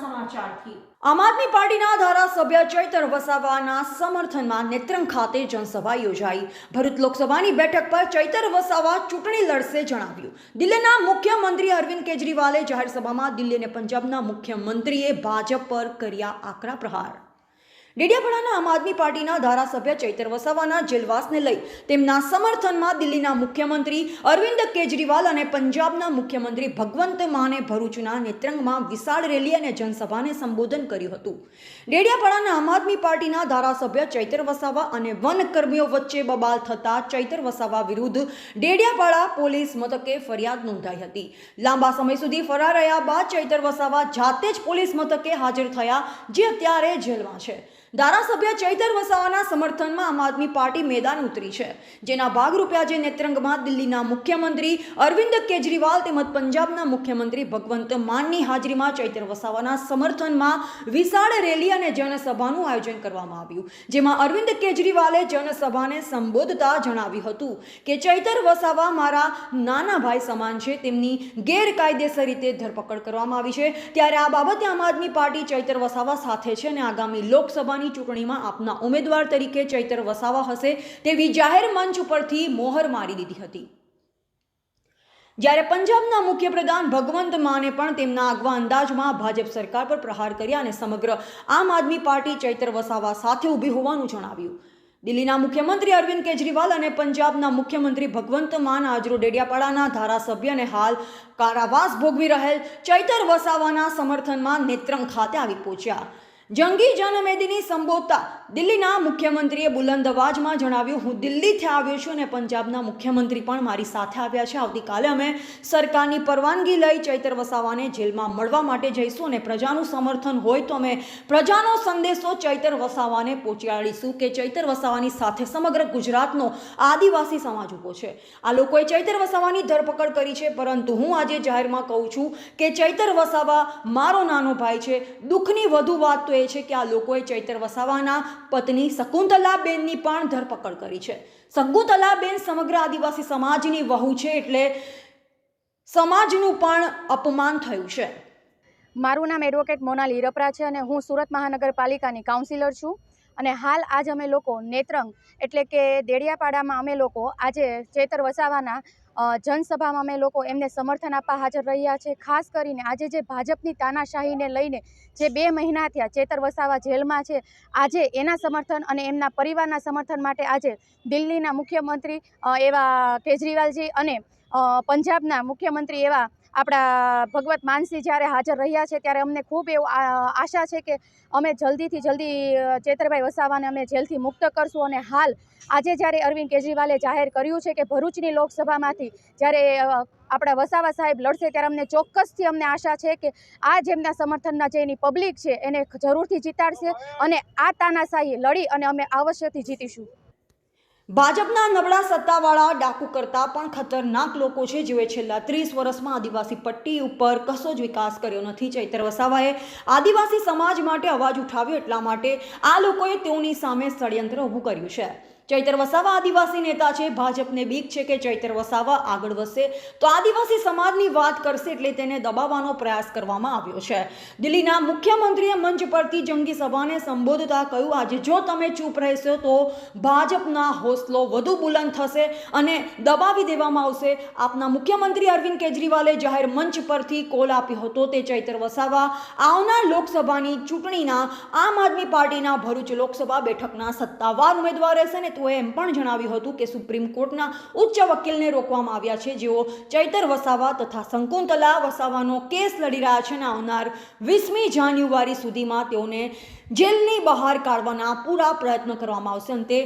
સમાચારથી. આમ આદમી પાર્ટીના ધારાસભ્ય ચૈતર વસાવાના સમર્થનમાં નેત્રંગ ખાતે જનસભા યોજાઈ. ભરૂચ લોકસભાની બેઠક પર ચૈતર વસાવા ચૂંટણી લડશે જણાવ્યું. દિલ્હીના મુખ્યમંત્રી અરવિંદ કેજરીવાલે જાહેર સભામાં દિલ્હી અને પંજાબના મુખ્યમંત્રીએ ભાજપ પર કર્યા આકરા પ્રહાર. ડેડિયાપાડાના આમ આદમી પાર્ટીના ધારાસભ્ય ચૈતર વસાવાના જેલવાસને લઈ તેમના સમર્થનમાં દિલ્હીના મુખ્યમંત્રી અરવિંદ કેજરીવાલ અને પંજાબના મુખ્યમંત્રી ભગવંત માને ભરૂચના નેત્રંગમાં વિશાળ રેલી અને જનસભાને સંબોધન કર્યું હતું. ડેડિયાપાડાના આમ આદમી પાર્ટીના ધારાસભ્ય ચૈતર વસાવા અને વનકર્મીઓ વચ્ચે બબાલ થતા ચૈતર વસાવા વિરુદ્ધ ડેડિયાપાડા પોલીસ મથકે ફરિયાદ નોંધાઈ હતી. લાંબા સમય સુધી ફરાર રહ્યા બાદ ચૈતર વસાવા જાતે જ પોલીસ મથકે હાજર થયા, જે અત્યારે જેલમાં છે. ધારાસભ્ય ચૈતર વસાવાના સમર્થનમાં આમ આદમી પાર્ટી મેદાન ઉતરી છે, જેના ભાગરૂપે આજે નેત્રંગમાં દિલ્હીના મુખ્યમંત્રી અરવિંદ કેજરીવાલ તેમજ પંજાબના મુખ્યમંત્રી ભગવંત માનની હાજરીમાં ચૈતર વસાવાના સમર્થનમાં વિશાળ રેલી અને જનસભાનું આયોજન કરવામાં આવ્યું, જેમાં અરવિંદ કેજરીવાલે જનસભાને સંબોધતા જણાવ્યું હતું કે ચૈતર વસાવા મારા નાના ભાઈ સમાન છે, તેમની ગેરકાયદેસર રીતે ધરપકડ કરવામાં આવી છે, ત્યારે આ બાબતે આમ આદમી પાર્ટી ચૈતર વસાવા સાથે છે અને આગામી લોકસભાની ચૂંટણીમાં આપના ઉમેદવાર તરીકે ચૈતર વસાવા હશે તેવી જાહેર મંચ ઉપરથી મોહર મારી દીધી હતી. જ્યારે પંજાબના મુખ્યપ્રધાન ભગવંત માને પણ તેમના આગવા અંદાજમાં ભાજપ સરકાર પર પ્રહાર કર્યા અને સમગ્ર આમ આદમી પાર્ટી ચૈતર વસાવા સાથે ઊભી હોવાનું જણાવ્યું. દિલ્હીના મુખ્યમંત્રી અરવિંદ કેજરીવાલ અને પંજાબના મુખ્યમંત્રી ભગવંત માન આજરો ડેડિયાપાડાના ધારાસભ્ય અને હાલ કારાવાસ ભોગવી રહેલ ચૈતર વસાવાના સમર્થનમાં નેત્રંગ ખાતે આવી પહોંચ્યા. જંગી જનમેદીની સંબોધતા દિલ્હીના મુખ્યમંત્રીએ બુલંદ અવાજમાં જણાવ્યું, હું દિલ્હીથી આવ્યો છું અને પંજાબના મુખ્યમંત્રી પણ મારી સાથે આવ્યા છે. આવતીકાલે અમે સરકારની પરવાનગી લઈ ચૈતર વસાવાને જેલમાં મળવા માટે જઈશું અને પ્રજાનું સમર્થન હોય તો અમે પ્રજાનો સંદેશો ચૈતર વસાવાને પહોંચાડીશું કે ચૈતર વસાવાની સાથે સમગ્ર ગુજરાતનો આદિવાસી સમાજ ઊભો છે. આ લોકોએ ચૈતર વસાવાની ધરપકડ કરી છે, પરંતુ હું આજે જાહેરમાં કહું છું કે ચૈતર વસાવા મારો નાનો ભાઈ છે. દુઃખની વધુ વાત તો એ છે કે આ લોકોએ ચૈતર વસાવાના પત્ની શકુંતલાબેનની પણ ધરપકડ કરી છે. શકુંતલાબેન સમગ્ર આદિવાસી સમાજની વહુ છે એટલે સમાજનું પણ અપમાન થયું છે. મારું નામ એડવોકેટ મોનાલ હિરપરા છે અને હું સુરત મહાનગરપાલિકાની કાઉન્સિલર છું. અને હાલ આજ અમે લોકો નેત્રંગ એટલે કે દેડિયાપાડામાં અમે લોકો આજે ચેતર વસાવાના જનસભામાં અમે લોકો એમને સમર્થન આપવા હાજર રહ્યા છે. ખાસ કરીને આજે જે ભાજપની તાનાશાહીને લઈને જે બે મહિના થયા ચેતર વસાવા જેલમાં છે, આજે એના સમર્થન અને એમના પરિવારના સમર્થન માટે આજે દિલ્હીના મુખ્યમંત્રી એવા કેજરીવાલજી અને પંજાબના મુખ્યમંત્રી એવા આપણા ભગવત માનસિંહ જ્યારે હાજર રહ્યા છે, ત્યારે અમને ખૂબ એવું આશા છે કે અમે જલ્દીથી જલ્દી ચેતરભાઈ વસાવાને અમે જેલથી મુક્ત કરશું અને હાલ આજે જ્યારે અરવિંદ કેજરીવાલે જાહેર કર્યું છે કે ભરૂચની લોકસભામાંથી જ્યારે આપણા વસાવા સાહેબ લડશે ત્યારે અમને ચોક્કસથી અમને આશા છે કે આ જેમના સમર્થનના જે એની પબ્લિક છે એને જરૂરથી જીતાડશે અને આ તાનાશાહી લડી અને અમે અવશ્યથી જીતીશું. ભાજપના નબળા સત્તાવાળા ડાકુ કરતા પણ ખતરનાક લોકો છે. જેઓએ છેલ્લા ત્રીસ વર્ષમાં આદિવાસી પટ્ટી ઉપર કશો જ વિકાસ કર્યો નથી. ચૈતર વસાવાએ આદિવાસી સમાજ માટે અવાજ ઉઠાવ્યો એટલા માટે આ લોકોએ તેઓની સામે ષડયંત્ર ઊભું કર્યું છે. ચૈતર વસાવા આદિવાસી નેતા છે. ભાજપને બીક છે કે ચૈતર વસાવા આગળ વધશે તો આદિવાસી સમાજની વાત કરશે એટલે તેને દબાવવાનો પ્રયાસ કરવામાં આવ્યો છે. દિલ્હીના મુખ્યમંત્રીએ મંચ પરથી જંગી સભાને સંબોધતા કહ્યું, આજે જો તમે ચૂપ રહેશો તો ભાજપના હોસલો વધુ બુલંદ થશે અને દબાવી દેવામાં આવશે. આપના મુખ્યમંત્રી અરવિંદ કેજરીવાલે જાહેર મંચ પરથી કોલ આપ્યો હતો. તે ચૈતર વસાવા આવનાર લોકસભાની ચૂંટણીના આમ આદમી પાર્ટીના ભરૂચ લોકસભા બેઠકના સત્તાવાર ઉમેદવાર રહેશે ને તેઓએ એમ પણ જણાવ્યું હતું કે સુપ્રીમ કોર્ટના ઉચ્ચ વકીલને રોકવામાં આવ્યા છે. જેઓ ચૈતર વસાવા તથા શંકુંતલા વસાવાનો કેસ લડી રહ્યા છે અને આવનાર વીસમી જાન્યુઆરી સુધીમાં તેઓને જેલની બહાર કાઢવાના પૂરા પ્રયત્ન કરવામાં આવશે. અંતે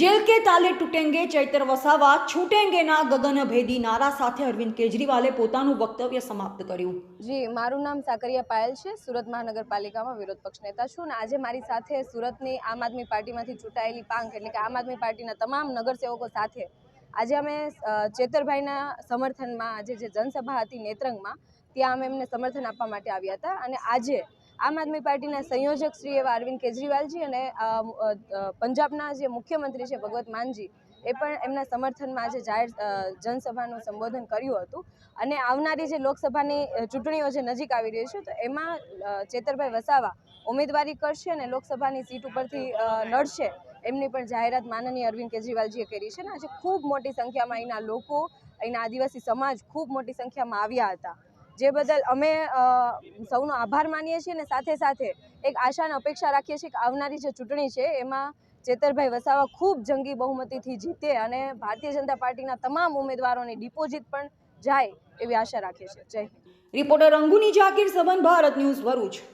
જેલ કે તાલે તૂટેંગે, ચૈતર વસાવા, છૂટેંગેના ગગનભેદી નારા સાથે અરવિંદ કેજરીવાલે પોતાનું વક્તવ્ય સમાપ્ત કર્યું. જી, મારું નામ સાકરિયા પાયલ છે. સુરત મહાનગરપાલિકામાં વિરોધ પક્ષ નેતા છું અને આજે મારી સાથે સુરતની આમ આદમી પાર્ટીમાંથી ચૂંટાયેલી પાંખ એટલે કે આમ આદમી પાર્ટીના તમામ નગરસેવકો સાથે આજે અમે ચેતરભાઈના સમર્થનમાં આજે જે જનસભા હતી નેત્રંગમાં, ત્યાં અમે એમને સમર્થન આપવા માટે આવ્યા હતા. અને આજે આમ આદમી પાર્ટીના સંયોજક શ્રી એવા અરવિંદ કેજરીવાલજી અને પંજાબના જે મુખ્યમંત્રી છે ભગવત માનજી, એ પણ એમના સમર્થનમાં આજે જાહેર જનસભાનું સંબોધન કર્યું હતું. અને આવનારી જે લોકસભાની ચૂંટણીઓ જે નજીક આવી રહી છે, તો એમાં ચેતરભાઈ વસાવા ઉમેદવારી કરશે અને લોકસભાની સીટ ઉપરથી લડશે એમની પણ જાહેરાત માનનીય અરવિંદ કેજરીવાલજીએ કરી છે. ને આજે ખૂબ મોટી સંખ્યામાં અહીંના લોકો, અહીંના આદિવાસી સમાજ ખૂબ મોટી સંખ્યામાં આવ્યા હતા. જે બદલ અમે સૌનો આભાર માનીએ છીએ અને સાથે સાથે એક આશા અને અપેક્ષા રાખીએ છીએ કે આવનારી જે ચૂંટણી છે, એમાં ચેતરભાઈ વસાવા ખૂબ જંગી બહુમતીથી જીતે અને ભારતીય જનતા પાર્ટીના તમામ ઉમેદવારોની ડિપોઝિટ પણ જાય એવી આશા રાખીએ છીએ. જય રિપોર્ટર અંગુની જાકીર સબન ભારત ન્યૂઝ ભરૂચ.